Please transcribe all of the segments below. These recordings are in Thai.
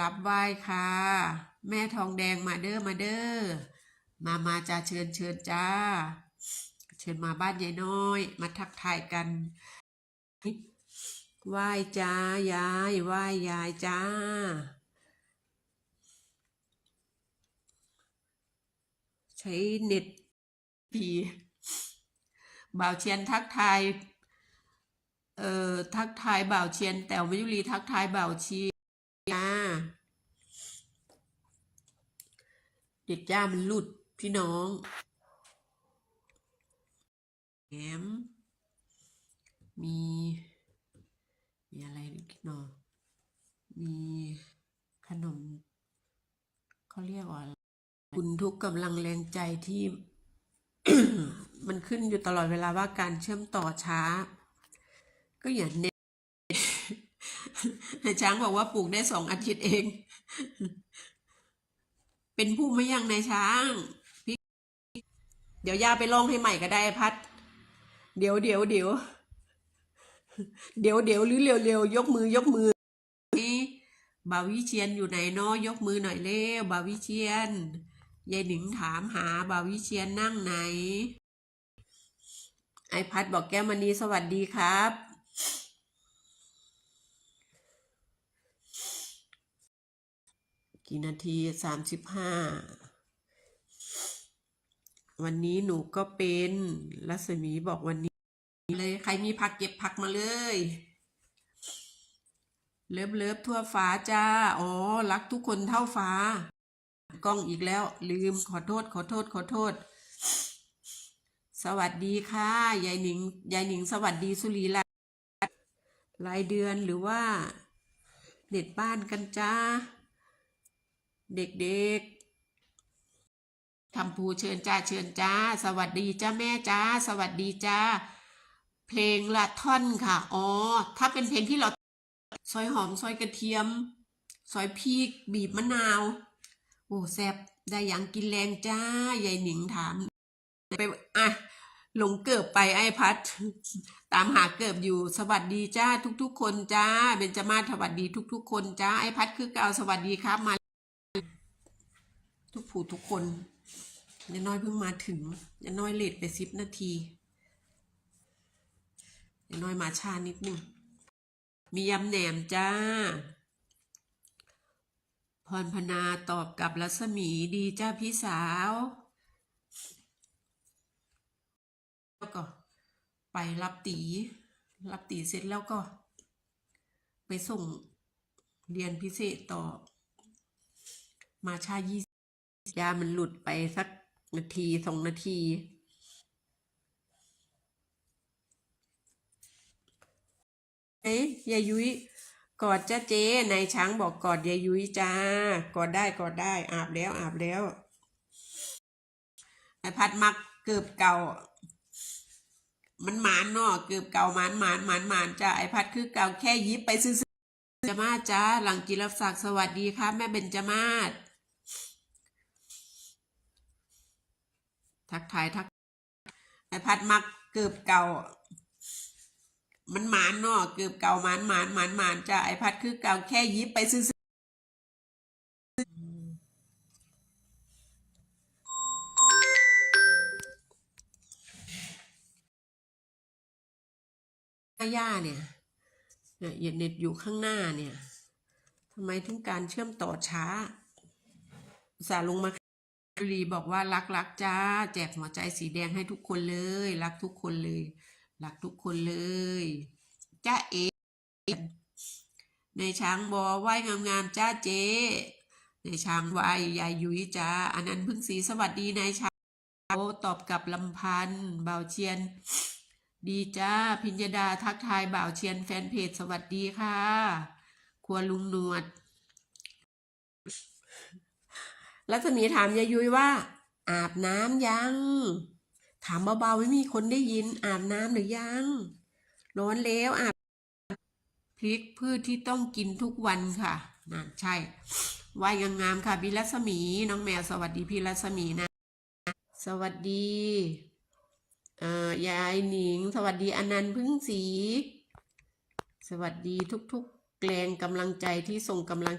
รับไหว้ค่ะ แม่ทองแดงมาเด้อมาเด้อมามาจ้าเชิญเชิญจ้า เชิญมาบ้านยายน้อย มาทักทายกันไหว้จ้ายายไหว้ยายจ้าใช้เน็ตปีบ่าวเชียนทักทาย เอ่อ ทักทายบ่าวเชียน แต่วมยุรีทักทายบ่าวเชีย จ้าเด็ดจ้ามันหลุดพี่น้องแหมมี มีอะไรอีกเนาะมีขนมเขาเรียกว่าคุณทุกกำลังแรงใจที่ มันขึ้นอยู่ตลอดเวลาว่าการเชื่อมต่อช้า ก็อย่าเน็ต ช้างบอกว่าปลูกได้สองอาทิตย์เอง เป็นผู้ไม่ยังในายช้างพี่เดี๋ยวย่าไปลองให้ใหม่ก็ได้พัด เดี๋ยวเดี๋ยวเดี๋ยวเดี๋ยวเดี๋ยวหรือเร็วเร็วยกมือยกมือนี่บาวิเชียนอยู่ไหนเนาะยกมือหน่อยเร็วบาวิเชียนยายหนิงถามหาบาวิเชียนนั่งไหน ไอพัดบอกแก้มณีสวัสดีครับ กี่นาทีสามสิบห้าวันนี้หนูก็เป็นรัศมีบอกวันนี้เลยใครมีผักเก็บผักมาเลย เลิฟเลิฟทั่วฟ้าจ้า อ๋อ รักทุกคนเท่าฟ้า กล้องอีกแล้ว ลืมขอโทษ ขอโทษ ขอโทษ สวัสดีค่ะยายหนิงยายหนิง สวัสดีสุรีรัตน์รายเดือนหรือว่าเน็ตบ้านกันจ้า เด็กๆทำภูเชิญจ้าเชิญจ้า สวัสดีจ้าแม่จ้า สวัสดีจ้า เพลงละท่อนค่ะ อ๋อ ถ้าเป็นเพลงที่เราซอยหอมซอยกระเทียม ซอยพริก บีบมะนาว โอ้แซ่บได้อย่างกินแรงจ้า ยายหนิงถาม ไปอะหลงเกิบไปไอ้พัด ตามหาเกิบอยู่ สวัสดีจ้าทุกๆ คนจ้าเบญจมาศสวัสดีทุก ๆ คนจ้าไอ้พัดคือเก่าสวัสดีครับมา ทุกผู้ทุกคนยายน้อยเพิ่งมาถึงยายน้อยเลทไปสิบนาทียายน้อยมาช้านิดนึงมียำแหนมจ้า พรพนาตอบกับรัศมีดีจ้าพี่สาวแล้วก็ไปรับตี รับตีเสร็จแล้วก็ ไปส่งเรียนพิเศษต่อมาชายี่ ยามันหลุดไปสักนาทีสองนาที เอ๊ยยายยุ้ยกอดจ้าเจ๊นายช้างบอกกอดยายยุ้ยจ้ากอดได้กอดได้ อาบแล้วอาบแล้วไอพัดมักเกือบเก่า มันหมานเนาะเกือบเก่าหมานหมานหมานหมานจ้าไอพัดคือเก่าแค่ยิบไปซื้อจะมาจ้าหลังจิรศักดิ์สวัสดีครับแม่เบญจมาศ ทักทายทักไอพัดมักเกือบเก่า มันหมานเนาะเกือบเก่าหมานหมานหมานหมานจ้ะไอพัดคือเก่าแค่ยิบไปซื้อๆย่าเนี่ยเนี่ยอย่าเน็ตอยู่ข้างหน้าเนี่ยทำไมถึงการเชื่อมต่อช้าสาลงมา รีบอกว่ารักรักจ้า แจกหัวใจสีแดงให้ทุกคนเลย รักทุกคนเลย รักทุกคนเลยจ้าเอในช้างบอไหว้งามๆจ้าเจในช้างไหว้ยายยุ้ยจ้าอันนั้นพึ่งสีสวัสดีนายช้างโอตอบกับลำพันธ์บ่าวเชียน ดีจ้าพิญญาดาทักทายบ่าวเชียนแฟนเพจสวัสดีค่ะ ครัวลุงหนวด รัศมีถามยายยุ้ยว่า อาบน้ำยัง ถามเบาๆไม่มีคนได้ยิน อาบน้ำหรือยัง ร้อนแล้วอาบพริกพืชที่ต้องกินทุกวันค่ะนั่นใช่ไหวายงามๆค่ะพี่รัศมี น้องแมวสวัสดีพี่รัศมีนะ สวัสดีเอ่อยายหนิง สวัสดีอนันต์พึ่งศรีสวัสดีทุกๆแกลงกำลังใจที่ส่งกำลัง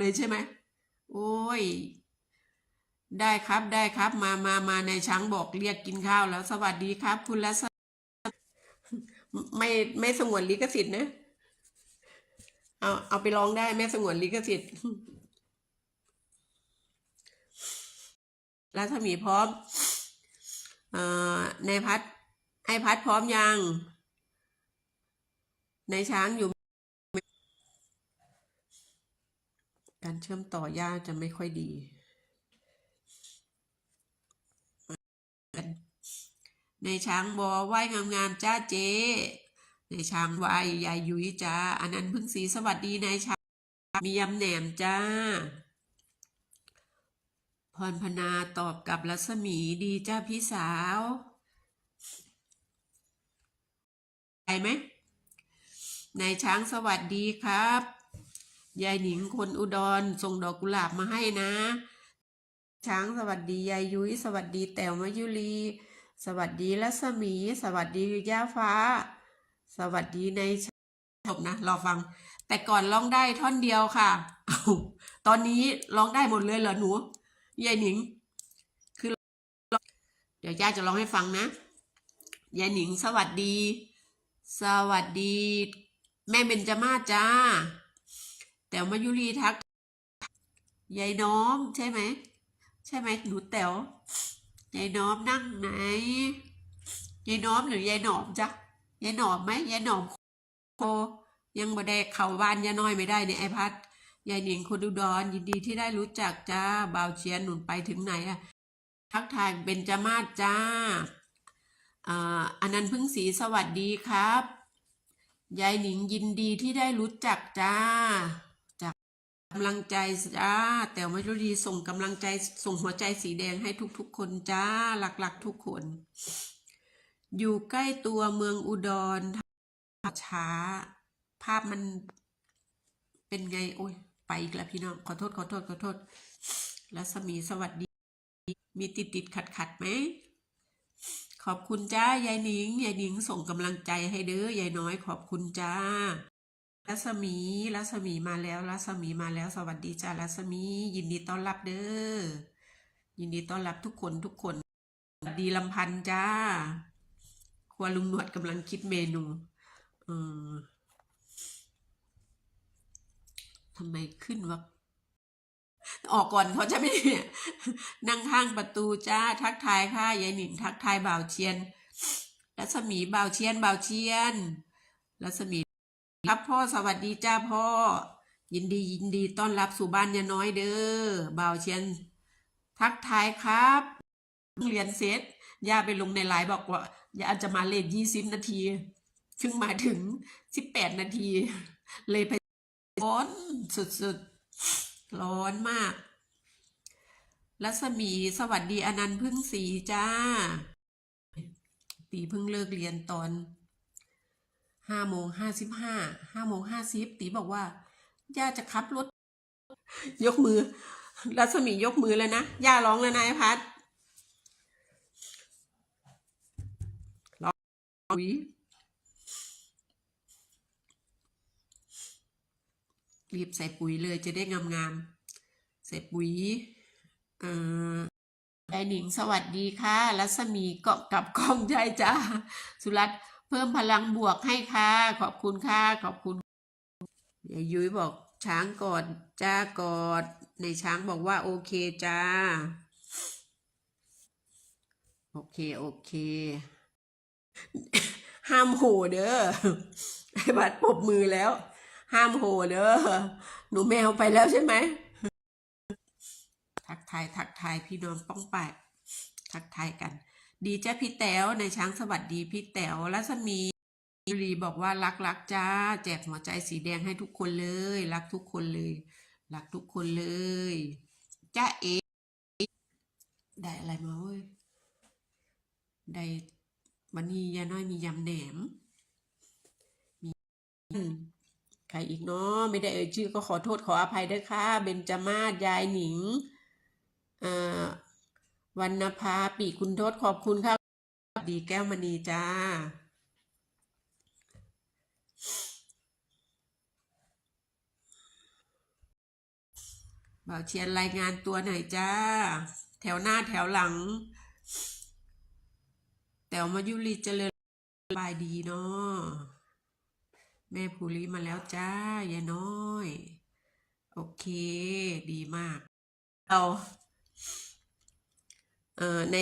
เลยใช่ไหมโอ้ย ได้ครับได้ครับ มามามาในช้างบอกเรียกกินข้าวแล้ว สวัสดีครับ คุณรัศไม่ไม่สงวนลิขสิทธิ์นะ เอาเอาไปร้องได้ไม่สงวนลิขสิทธิ์รัศมีพร้อมเอ่อในายพัดไอพัดพร้อมยังในายช้างอยู่ การเชื่อมต่อยาจะไม่ค่อยดี ในช้างบอไหว้งามๆจ้าเจ๊ในช้างไหวยายยุ้ยจ้าอันนั้นพึ่งสีสวัสดีนายช้างมียำแหนมจ้า พรพนาตอบกับรัศมีดีจ้าพี่สาวไปไหมนายช้างสวัสดีครับ ยายหนิงคนอุดรส่งดอกกุหลาบมาให้นะ ช้างสวัสดียายยุ้ยสวัสดีแต๋วมายุรี สวัสดีรัศมี สวัสดีย่าฟ้า สวัสดีในจบนะรอฟัง แต่ก่อนร้องได้ท่อนเดียวค่ะอตอนนี้ร้องได้หมดเลยเหรอหนูยายหนิง คือ เดี๋ยวย่าจะร้องให้ฟังนะยายหนิง สวัสดี สวัสดี แม่เบญจมาจ้า แต๋วมายุรีทักยายน้อมใช่ไหม ใช่ไหมหนูแต๋ว ยายน้อมนั่งไหนยายน้อมหรือยายหนอมจ๊ะยายหนอมไหมยายหนอมโคยังบ่ได้เข้าบ้านยายน้อยไม่ได้เนี่ยไอพัดยายหนิงคนอุดรยินดีที่ได้รู้จักจ้าบ่าวเชียนหนุนไปถึงไหนอะทักทายเบญจมาศจ้าอ่าอันนั้นพึ่งศรีสวัสดีครับ ยายหนิงยินดีที่ได้รู้จักจ้า กำลังใจจ้า แต่มารุดีส่งกำลังใจส่งหัวใจสีแดงให้ทุกๆ คนจ้าหลักๆ ทุกคน อยู่ใกล้ตัวเมืองอุดรช้า ภาพมันเป็นไง โอ้ย ไปอีกแล้วพี่น้อง ขอโทษ ขอโทษ ขอโทษ รัศมีสวัสดี มีติดติดขัดขัดไหม ขอบคุณจ้า ยายหนิง ยายหนิงส่งกำลังใจให้เด้อ ยายน้อย ขอบคุณจ้า รัศมี รัศมีมาแล้ว รัศมีมาแล้ว สวัสดีจ้ารัศมี ยินดีต้อนรับเด้อ ยินดีต้อนรับทุกคนทุกคน ดีลำพันจ้า ครัวลุงหนวดกำลังคิดเมนูเออทำไมขึ้นวะออกก่อนเขาจะไม่เนี่ยนั่งข้างประตูจ้า ทักทายค่ะยายหนิงทักทายบ่าวเชียน รัศมีบ่าวเชียนบ่าวเชียน รัศมี ครับพ่อสวัสดีจ้าพ่อ ยินดียินดีต้อนรับสู่บ้านยาน้อยเด้อบ่าวเชียน ทักทายครับเรียนเสร็จย่าไปลงในไลน์บอกว่าย่าจะมาเลทยี่สิบนาทีเพิ่งมาถึงสิบแปดนาที เลยไปร้อนสุดๆ ร้อนมาก รัศมีสวัสดีอนันต์พึ่งศรีจ้า ตีเพิ่งเลิกเรียนตอน ห้าโมงห้าสิบห้าห้าโมงห้าสิบตีบอกว่าย่าจะขับรถ ยกมือ รัศมียกมือเลยนะย่าร้องแล้วนะไอ้พัดร้องอุ๊ยรีบใส่ปุ๋ยเลยจะได้งามๆใส่ปุ๋ยเอ่อไอหนิงสวัสดีค่ะ รัศมีเกาะกับกล้องใจจ้าสุรัตน์ เพิ่มพลังบวกให้ค่ะ ขอบคุณค่ะ ขอบคุณยายยุ้ยบอกช้างกอดจ้ากอด ในช้างบอกว่าโอเคจ้า โอเค โอเค ห้ามโหเด้อไอ้บัดปบมือแล้ว ห้ามโหเด้อหนูแมวไปแล้วใช่ไหม ทักทาย ทักทายพี่น้องป้องปายทักทายกัน ดีจ้าพี่แต๋วในช้างสวัสดีพี่แต๋วรัศมีรีบอกว่ารักรักจ้า แจกหัวใจสีแดงให้ทุกคนเลย รักทุกคนเลย รักทุกคนเลยจ้าเอได้อะไรมาเว้ยได้วันนี้ยาน้อยมียำแหนมมีใครอีกเนาะไม่ได้เอ่ยชื่อก็ขอโทษขออภัยด้วยค่ะเบญจามาศยายหนิงอ่า วันนภาปีคุณโทษขอบคุณค่ะดีแก้วมณีจ้า บ่าวเชียนรายงานตัวหน่อยจ้า แถวหน้าแถวหลัง แต๋วมายุรีเจริญบายดีเนาะแม่ภูริมาแล้วจ้าอย่าน้อย โอเค ดีมาก เรา เอ่อใน